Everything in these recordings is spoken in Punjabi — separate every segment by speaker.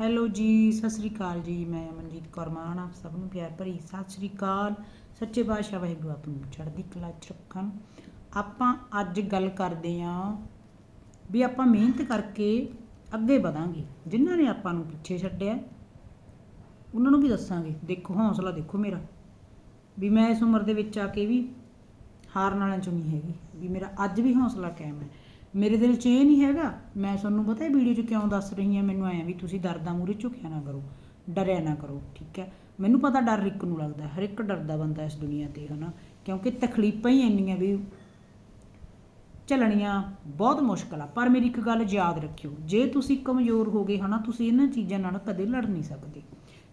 Speaker 1: ਹੈਲੋ ਜੀ, ਸਤਿ ਸ੍ਰੀ ਅਕਾਲ ਜੀ, ਮੈਂ ਅਮਨਜੀਤ ਕੌਰ ਮਾਨ, ਆਪ ਸਭ ਨੂੰ ਪਿਆਰ ਭਰੀ ਸਤਿ ਸ੍ਰੀ ਅਕਾਲ। ਸੱਚੇ ਪਾਤਸ਼ਾਹ ਵਾਹਿਗੁਰੂ ਆਪ ਨੂੰ ਚੜ੍ਹਦੀ ਕਲਾ ਚ ਰੱਖਣ। ਆਪਾਂ ਅੱਜ ਗੱਲ ਕਰਦੇ ਆਂ ਵੀ ਆਪਾਂ ਮਿਹਨਤ ਕਰਕੇ ਅੱਗੇ ਵਧਾਂਗੇ। ਜਿਨ੍ਹਾਂ ਨੇ ਆਪਾਂ ਨੂੰ ਪਿੱਛੇ ਛੱਡਿਆ, ਉਹਨਾਂ ਨੂੰ ਵੀ ਦੱਸਾਂਗੇ। ਦੇਖੋ, ਹੌਸਲਾ ਦੇਖੋ ਮੇਰਾ। ਵੀ ਮੈਂ ਇਸ ਉਮਰ ਦੇ ਵਿੱਚ ਆ ਕੇ ਵੀ ਹਾਰਨ ਵਾਲਿਆਂ ਚੋਂ ਨਹੀਂ ਹੈਗੀ। ਵੀ ਮੇਰਾ ਅੱਜ ਵੀ ਹੌਸਲਾ ਕਾਇਮ ਹੈ। ਮੇਰੇ ਦਿਲ 'ਚ ਇਹ ਨਹੀਂ ਹੈਗਾ, ਮੈਂ ਤੁਹਾਨੂੰ ਪਤਾ ਹੈ ਵੀਡੀਓ 'ਚ ਕਿਉਂ ਦੱਸ ਰਹੀ ਹਾਂ, ਮੈਨੂੰ ਆਇਆ ਵੀ ਤੁਸੀਂ ਦਰਦਾਂ ਮੂਰੇ ਝੁਕਿਆ ਨਾ ਕਰੋ, ਡਰਿਆ ਨਾ ਕਰੋ, ਠੀਕ ਹੈ? ਮੈਨੂੰ ਪਤਾ ਡਰ ਇੱਕ ਨੂੰ ਲੱਗਦਾ, ਹਰ ਇੱਕ ਡਰਦਾ ਬੰਦਾ ਇਸ ਦੁਨੀਆ ਤੇ, ਹਨਾ? ਕਿਉਂਕਿ ਤਕਲੀਫਾਂ ਹੀ ਇੰਨੀਆਂ ਵੀ ਝੱਲਣੀਆਂ ਬਹੁਤ ਮੁਸ਼ਕਲ ਆ। ਪਰ ਮੇਰੀ ਇੱਕ ਗੱਲ ਯਾਦ ਰੱਖਿਓ, ਜੇ ਤੁਸੀਂ ਕਮਜ਼ੋਰ ਹੋਗੇ ਹਨਾ, ਤੁਸੀਂ ਇਹਨਾਂ ਚੀਜ਼ਾਂ ਨਾਲ ਕਦੇ ਲੜ ਨਹੀਂ ਸਕਦੇ।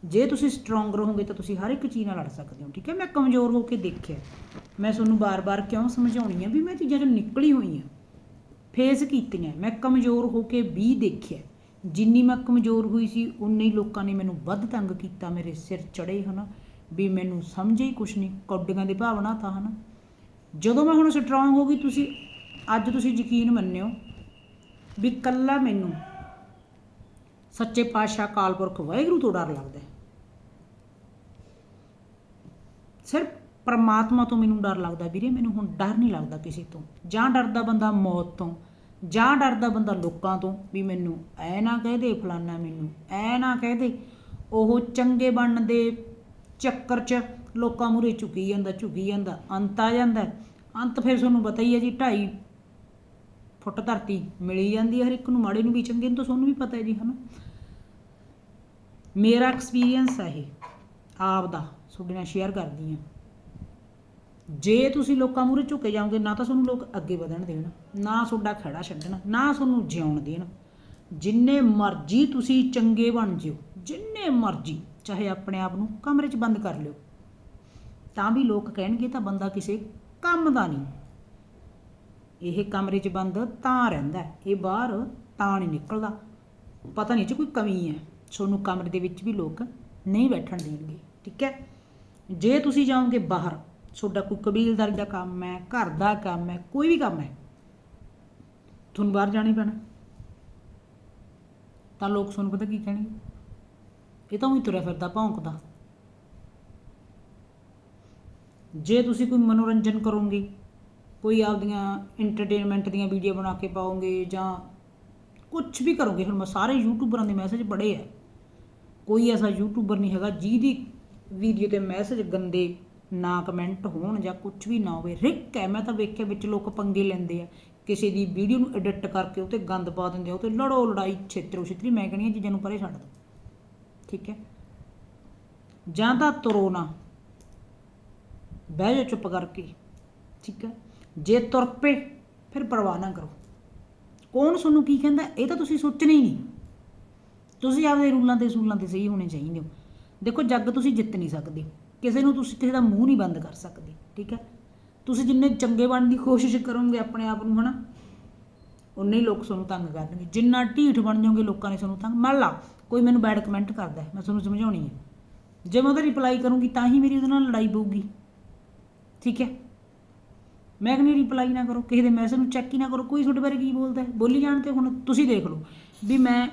Speaker 1: ਜੇ ਤੁਸੀਂ ਸਟਰੋਂਗ ਰਹੋਗੇ ਤਾਂ ਤੁਸੀਂ ਹਰ ਇੱਕ ਚੀਜ਼ ਨਾਲ ਲੜ ਸਕਦੇ ਹੋ, ਠੀਕ ਹੈ? ਮੈਂ ਕਮਜ਼ੋਰ ਹੋ ਕੇ ਦੇਖਿਆ। ਮੈਂ ਤੁਹਾਨੂੰ ਬਾਰ-ਬਾਰ ਕਿਉਂ ਸਮਝਾਉਣੀ ਆ ਵੀ ਮੈਂ ਚੀਜ਼ਾਂ ਚੋਂ ਨਿਕਲੀ ਹੋਈ ਆ ਫੇਸ ਕੀਤੀਆਂ ਮੈਂ ਕਮਜ਼ੋਰ ਹੋ ਕੇ ਵੀ ਦੇਖਿਆ ਜਿੰਨੀ ਮੈਂ ਕਮਜ਼ੋਰ ਹੋਈ ਸੀ, ਉਨੇ ਹੀ ਲੋਕਾਂ ਨੇ ਮੈਨੂੰ ਵੱਧ ਤੰਗ ਕੀਤਾ, ਮੇਰੇ ਸਿਰ ਚੜੇ ਹਨਾ। ਵੀ ਮੈਨੂੰ ਸਮਝੇ ਹੀ ਕੁਛ ਨਹੀਂ, ਕੌਡੀਆਂ ਦੀ ਭਾਵਨਾ ਤਾਂ ਹਨਾ। ਜਦੋਂ ਮੈਂ ਹੁਣ ਸਟਰੋਂਗ ਹੋ ਗਈ, ਤੁਸੀਂ, ਅੱਜ ਤੁਸੀਂ ਯਕੀਨ ਮੰਨਿਓ ਵੀ ਕੱਲਾ ਮੈਨੂੰ ਸੱਚੇ ਪਾਤਸ਼ਾਹ ਕਾਲਪੁਰਖ ਵਾਹਿਗੁਰੂ ਤੋਂ ਡਰ ਲੱਗਦਾ ਸਿਰਫ ਪਰਮਾਤਮਾ ਤੋਂ ਮੈਨੂੰ ਡਰ ਲੱਗਦਾ ਵੀਰੇ, ਮੈਨੂੰ ਹੁਣ ਡਰ ਨਹੀਂ ਲੱਗਦਾ ਕਿਸੇ ਤੋਂ। ਜਾਂ ਡਰਦਾ ਬੰਦਾ ਮੌਤ ਤੋਂ, ਜਾਂ ਡਰਦਾ ਬੰਦਾ ਲੋਕਾਂ ਤੋਂ ਵੀ ਮੈਨੂੰ ਐ ਨਾ ਕਹਿ ਦੇ ਫਲਾਨਾ ਮੈਨੂੰ, ਐ ਨਾ ਕਹਿ ਦੇ। ਉਹ ਚੰਗੇ ਬਣਨ ਦੇ ਚੱਕਰ 'ਚ ਲੋਕਾਂ ਮੂਰੇ ਝੁਕੀ ਜਾਂਦਾ ਝੁਕੀ ਜਾਂਦਾ, ਅੰਤ ਆ ਜਾਂਦਾ। ਅੰਤ ਫਿਰ ਤੁਹਾਨੂੰ ਪਤਾ ਹੀ ਹੈ ਜੀ, ਢਾਈ ਫੁੱਟ ਧਰਤੀ ਮਿਲੀ ਜਾਂਦੀ ਹੈ ਹਰ ਇੱਕ ਨੂੰ, ਮਾੜੇ ਨੂੰ ਵੀ, ਚੰਗੇ ਨੂੰ ਤਾਂ ਤੁਹਾਨੂੰ ਵੀ ਪਤਾ ਹੈ ਜੀ, ਹਨਾ? ਮੇਰਾ ਐਕਸਪੀਰੀਅੰਸ ਆ ਇਹ, ਆਪ ਦਾ, ਤੁਹਾਡੇ ਨਾਲ ਸ਼ੇਅਰ ਕਰਦੀ ਹਾਂ। ਜੇ ਤੁਸੀਂ ਲੋਕਾਂ ਮੂਹਰੇ ਝੁਕੇ ਜਾਓਗੇ, ਨਾ ਤਾਂ ਤੁਹਾਨੂੰ ਲੋਕ ਅੱਗੇ ਵਧਣ ਦੇਣ, ਨਾ ਤੁਹਾਡਾ ਖੜਾ ਛੱਡਣ, ਨਾ ਤੁਹਾਨੂੰ ਜਿਉਣ ਦੇਣ। ਜਿੰਨੇ ਮਰਜ਼ੀ ਤੁਸੀਂ ਚੰਗੇ ਬਣ ਜਿਓ, ਜਿੰਨੇ ਮਰਜ਼ੀ, ਚਾਹੇ ਆਪਣੇ ਆਪ ਨੂੰ ਕਮਰੇ 'ਚ ਬੰਦ ਕਰ ਲਿਓ। ਤਾਂ ਵੀ ਲੋਕ ਕਹਿਣਗੇ, ਤਾਂ ਬੰਦਾ ਕਿਸੇ ਕੰਮ ਦਾ ਨਹੀਂ। ਇਹ ਕਮਰੇ 'ਚ ਬੰਦ ਤਾਂ ਰਹਿੰਦਾ ਇਹ ਬਾਹਰ ਤਾਂ ਨਹੀਂ ਨਿਕਲਦਾ। ਪਤਾ ਨਹੀਂ ਚ ਕੋਈ ਕਮੀ ਹੈ। ਤੁਹਾਨੂੰ ਕਮਰੇ ਦੇ ਵਿੱਚ ਵੀ ਲੋਕ ਨਹੀਂ ਬੈਠਣ ਦੇਣਗੇ, ਠੀਕ ਹੈ? ਜੇ ਤੁਸੀਂ ਜਾਓਗੇ ਬਾਹਰ ਤੁਹਾਡਾ ਕੋਈ ਕਬੀਲਦਾਰੀ ਦਾ ਕੰਮ ਹੈ, ਘਰ ਦਾ ਕੰਮ ਹੈ, ਕੋਈ ਵੀ ਕੰਮ ਹੈ, ਤੁਹਾਨੂੰ ਬਾਹਰ ਜਾਣਾ ਪੈਣਾ। ਤਾਂ ਲੋਕ ਤੁਹਾਨੂੰ ਪਤਾ ਕੀ ਕਹਿਣਗੇ? ਇਹ ਤਾਂ ਉਹੀ ਤੁਰਿਆ ਫਿਰਦਾ, ਭੌਂਕਦਾ। ਜੇ ਤੁਸੀਂ ਕੋਈ ਮਨੋਰੰਜਨ ਕਰੋਗੇ, ਕੋਈ ਆਪਦੀਆਂ ਐਂਟਰਟੇਨਮੈਂਟ ਦੀਆਂ ਵੀਡੀਓ ਬਣਾ ਕੇ ਪਾਓਗੇ ਜਾਂ ਕੁਝ ਵੀ ਕਰੋਗੇ, ਹੁਣ ਮੈਂ ਸਾਰੇ ਯੂਟਿਊਬਰਾਂ ਦੇ ਮੈਸੇਜ ਪੜ੍ਹੇ ਆ। ਕੋਈ ਐਸਾ ਯੂਟਿਊਬਰ ਨਹੀਂ ਹੈਗਾ ਜਿਹਦੀ ਵੀਡੀਓ ਤੇ ਮੈਸੇਜ ਗੰਦੇ ਨਾ ਕਮੈਂਟ ਹੋਣ ਜਾਂ ਕੁਝ ਵੀ ਨਾ ਹੋਵੇ। ਰਿਕ ਹੈ ਮੈਂ ਤਾਂ ਵੇਖਿਆ ਵਿੱਚ ਲੋਕ ਪੰਗੇ ਲੈਂਦੇ ਆ। ਕਿਸੇ ਦੀ ਵੀਡੀਓ ਨੂੰ ਐਡਿਟ ਕਰਕੇ ਉਹ ਤੇ ਗੰਦ ਪਾ ਦਿੰਦੇ ਆ, ਉਹ ਤੇ ਲੜੋ ਲੜਾਈ ਛੇਤਰੋ ਛੇਤਰੀ, ਮੈਂ ਕਹਿੰਦੀ ਹਾਂ ਚੀਜ਼ਾਂ ਨੂੰ ਪਰੇ ਛੱਡ ਦਿਓ ਠੀਕ ਹੈ? ਜਾਂ ਤਾਂ ਤੁਰੋ ਨਾ। ਬਹਿ ਜਾ ਚੁੱਪ ਕਰਕੇ। ਠੀਕ ਹੈ? ਜੇ ਤੁਰ ਪਏ, ਫਿਰ ਪਰਵਾਹ ਨਾ ਕਰੋ। ਕੌਣ ਤੁਹਾਨੂੰ ਕੀ ਕਹਿੰਦਾ? ਇਹ ਤਾਂ ਤੁਸੀਂ ਸੋਚਣਾ ਹੀ ਨਹੀਂ। ਤੁਸੀਂ ਆਪਦੇ ਰੂਲਾਂ ਤੇ ਸੂਲਾਂ ਤੇ ਸਹੀ ਹੋਣੇ ਚਾਹੀਦੇ ਹੋ। ਦੇਖੋ, ਜੱਗ ਤੁਸੀਂ ਜਿੱਤ ਨਹੀਂ ਸਕਦੇ। ਕਿਸੇ ਨੂੰ ਤੁਸੀਂ ਕਿਸੇ ਦਾ ਮੂੰਹ ਨਹੀਂ ਬੰਦ ਕਰ ਸਕਦੇ, ਠੀਕ ਹੈ? ਤੁਸੀਂ ਜਿੰਨੇ ਚੰਗੇ ਬਣਨ ਦੀ ਕੋਸ਼ਿਸ਼ ਕਰੋਗੇ ਆਪਣੇ ਆਪ ਨੂੰ, ਹਨਾ? ਉਨੇ ਹੀ ਲੋਕ ਤੁਹਾਨੂੰ ਤੰਗ ਕਰਨਗੇ। ਜਿੰਨਾ ਢੀਠ ਬਣ ਜਾਓਗੇ, ਲੋਕਾਂ ਨੇ ਤੁਹਾਨੂੰ ਤੰਗ ਮੰਨ ਲਾ, ਕੋਈ ਮੈਨੂੰ ਬੈਡ ਕਮੈਂਟ ਕਰਦਾ ਮੈਂ ਤੁਹਾਨੂੰ ਸਮਝਾਉਣੀ ਹੈ। ਜੇ ਮੈਂ ਉਹਦਾ ਰਿਪਲਾਈ ਕਰੂੰਗੀ, ਤਾਂ ਹੀ ਮੇਰੀ ਉਹਦੇ ਨਾਲ ਲੜਾਈ ਪਊਗੀ। ਠੀਕ ਹੈ? ਮੈਂ ਕਹਿੰਦੀ ਰਿਪਲਾਈ ਨਾ ਕਰੋ। ਕਿਸੇ ਦੇ ਮੈਸੇਜ ਨੂੰ ਚੈੱਕ ਹੀ ਨਾ ਕਰੋ। ਕੋਈ ਤੁਹਾਡੇ ਬਾਰੇ ਕੀ ਬੋਲਦਾ ਬੋਲੀ ਜਾਣ ਤੇ ਹੁਣ ਤੁਸੀਂ ਦੇਖ ਲਓ। ਵੀ ਮੈਂ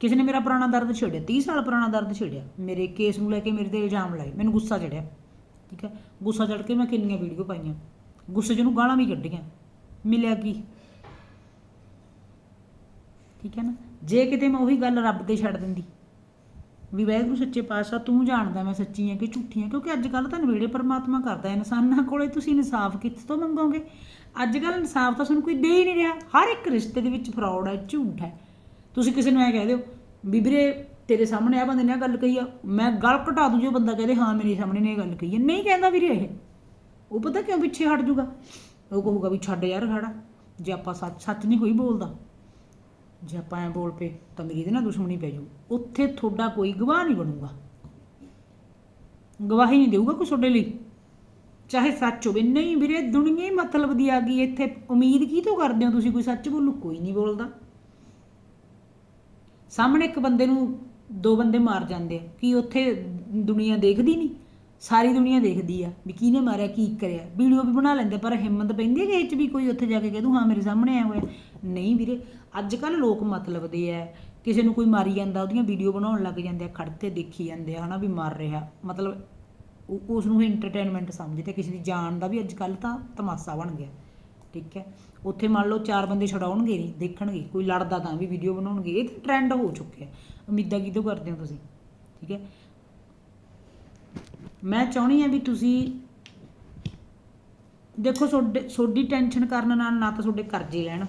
Speaker 1: ਕਿਸੇ ਨੇ ਮੇਰਾ ਪੁਰਾਣਾ ਦਰਦ ਛੇੜਿਆ 30 ਸਾਲ ਪੁਰਾਣਾ ਦਰਦ ਛੇੜਿਆ, ਮੇਰੇ ਕੇਸ ਨੂੰ ਲੈ ਕੇ ਮੇਰੇ ਤੇ ਇਲਜ਼ਾਮ ਲਾਏ, ਮੈਨੂੰ ਗੁੱਸਾ ਚੜਿਆ, ਠੀਕ ਹੈ? ਗੁੱਸਾ ਚੜ ਕੇ ਮੈਂ ਕਿੰਨੀਆਂ ਵੀਡੀਓ ਪਾਈਆਂ, ਗੁੱਸੇ 'ਚ ਉਹਨੂੰ ਗਾਲਾਂ ਵੀ ਕੱਢੀਆਂ, ਮਿਲਿਆ ਕੀ? ਠੀਕ ਹੈ ਨਾ? ਜੇ ਕਿਤੇ ਮੈਂ ਉਹੀ ਗੱਲ ਰੱਬ ਤੇ ਛੱਡ ਦਿੰਦੀ, ਵੀ ਵਾਹਿਗੁਰੂ ਸੱਚੇ ਪਾਤਸ਼ਾਹ, ਤੂੰ ਜਾਣਦਾ ਮੈਂ ਸੱਚੀ ਹਾਂ ਕਿ ਝੂਠੀ ਹਾਂ, ਕਿਉਂਕਿ ਅੱਜ ਕੱਲ ਤਾਂ ਨਵੇੜੇ ਪਰਮਾਤਮਾ ਕਰਦਾ, ਇਨਸਾਨਾਂ ਕੋਲੇ ਤੁਸੀਂ ਇਨਸਾਫ ਕਿੱਥੇ ਤੋਂ ਮੰਗੋਗੇ? ਅੱਜ ਕੱਲ ਇਨਸਾਫ ਤਾਂ ਸਾਨੂੰ ਕੋਈ ਦੇ ਹੀ ਨਹੀਂ ਰਿਹਾ, ਹਰ ਇੱਕ ਰਿਸ਼ਤੇ ਦੇ ਵਿੱਚ ਫਰਾਡ ਹੈ, ਝੂਠ ਹੈ। ਤੁਸੀਂ ਕਿਸੇ ਨੂੰ ਐ ਕਹਿ ਦਿਓ, ਵੀ ਵੀਰੇ ਤੇਰੇ ਸਾਹਮਣੇ ਆ ਬੰਦੇ ਨੇ ਆ ਗੱਲ ਕਹੀ ਆ, ਮੈਂ ਗਲ ਘਟਾ ਦੂੰ ਜੇ ਉਹ ਬੰਦਾ ਕਹਦੇ, ਹਾਂ, ਮੇਰੇ ਸਾਹਮਣੇ ਨੇ ਇਹ ਗੱਲ ਕਹੀ ਹੈ ਨਹੀਂ ਕਹਿੰਦਾ ਵੀਰੇ ਇਹ। ਉਹ ਪਤਾ ਕਿਉਂ ਪਿੱਛੇ ਹਟ ਜੂਗਾ? ਉਹ ਕਹੂਗਾ ਵੀ ਛੱਡ ਯਾਰ ਖੜਾ, ਜੇ ਆਪਾਂ ਸੱਚ ਸੱਚ ਨਹੀਂ ਕੋਈ ਬੋਲਦਾ। ਜੇ ਆਪਾਂ ਐ ਬੋਲ ਪਏ, ਤਾਂ ਮੇਰੀ ਇਹਦੇ ਨਾਲ ਦੁਸ਼ਮਣੀ ਪੈ ਜਾਊ ਉੱਥੇ ਤੁਹਾਡਾ ਕੋਈ ਗਵਾਹ ਨਹੀਂ ਬਣੂਗਾ। ਗਵਾਹੀ ਨਹੀਂ ਦੇਊਗਾ ਕੋਈ ਤੁਹਾਡੇ ਲਈ। ਚਾਹੇ ਸੱਚ ਹੋਵੇ, ਨਹੀਂ ਵੀਰੇ, ਦੁਨੀਆ ਹੀ ਮਤਲਬ ਦੀ ਆ ਗਈ ਇੱਥੇ ਉਮੀਦ ਕੀ ਤੋਂ ਕਰਦੇ ਹੋ ਤੁਸੀਂ? ਕੋਈ ਸੱਚ ਬੋਲੂ, ਕੋਈ ਨਹੀਂ ਬੋਲਦਾ। ਸਾਹਮਣੇ ਇੱਕ ਬੰਦੇ ਨੂੰ ਦੋ ਬੰਦੇ ਮਾਰ ਜਾਂਦੇ ਆ। ਕੀ ਉੱਥੇ ਦੁਨੀਆ ਦੇਖਦੀ ਨਹੀਂ? ਸਾਰੀ ਦੁਨੀਆ ਦੇਖਦੀ ਆ ਵੀ ਕਿਹਨੇ ਮਾਰਿਆ, ਕੀ ਕਰਿਆ। ਵੀਡੀਓ ਵੀ ਬਣਾ ਲੈਂਦੇ ਪਰ ਹਿੰਮਤ ਪੈਂਦੀ ਹੈ ਕਿ ਇਹ ਚ ਵੀ ਕੋਈ ਉੱਥੇ ਜਾ ਕੇ ਕਹਿ ਦੂ ਹਾਂ, ਮੇਰੇ ਸਾਹਮਣੇ ਆਇਆ ਹੋਇਆ। ਨਹੀਂ ਵੀਰੇ ਅੱਜ ਕੱਲ ਲੋਕ ਮਤਲਬ ਦੇ ਐ ਕਿਸੇ ਨੂੰ ਕੋਈ ਮਾਰੀ ਜਾਂਦਾ, ਉਹਦੀਆਂ ਵੀਡੀਓ ਬਣਾਉਣ ਲੱਗ ਜਾਂਦੇ ਆ ਖੜ ਕੇ ਦੇਖੀ ਜਾਂਦੇ ਆ, ਹਨਾ, ਵੀ ਮਾਰ ਰਿਹਾ। ਮਤਲਬ ਉਹ- ਉਸ ਨੂੰ ਐਂਟਰਟੇਨਮੈਂਟ ਸਮਝਦੇ ਕਿਸੇ ਦੀ ਜਾਨ ਦਾ ਵੀ ਅੱਜ ਕੱਲ ਤਾਂ ਤਮਾਸ਼ਾ ਬਣ ਗਿਆ। ਠੀਕ ਹੈ? ਉੱਥੇ ਮੰਨ ਲਓ ਚਾਰ ਬੰਦੇ ਛਡਾਉਣਗੇ ਨਹੀਂ, ਦੇਖਣਗੇ, ਕੋਈ ਲੜਦਾ ਤਾਂ ਵੀ ਵੀਡੀਓ ਬਣਾਉਣਗੇ, ਇਹ ਤਾਂ ਟ੍ਰੈਂਡ ਹੋ ਚੁੱਕਿਆ ਉਮੀਦਾਂ ਕਿਦੋਂ ਕਰਦੇ ਹੋ ਤੁਸੀਂ? ਠੀਕ ਹੈ? ਮੈਂ ਚਾਹੁੰਦੀ ਹਾਂ ਵੀ ਤੁਸੀਂ ਦੇਖੋ ਤੁਹਾਡੇ ਤੁਹਾਡੀ ਟੈਨਸ਼ਨ ਕਰਨ ਨਾਲ ਨਾ ਤਾਂ ਤੁਹਾਡੇ ਕਰਜ਼ੇ ਲੈਣ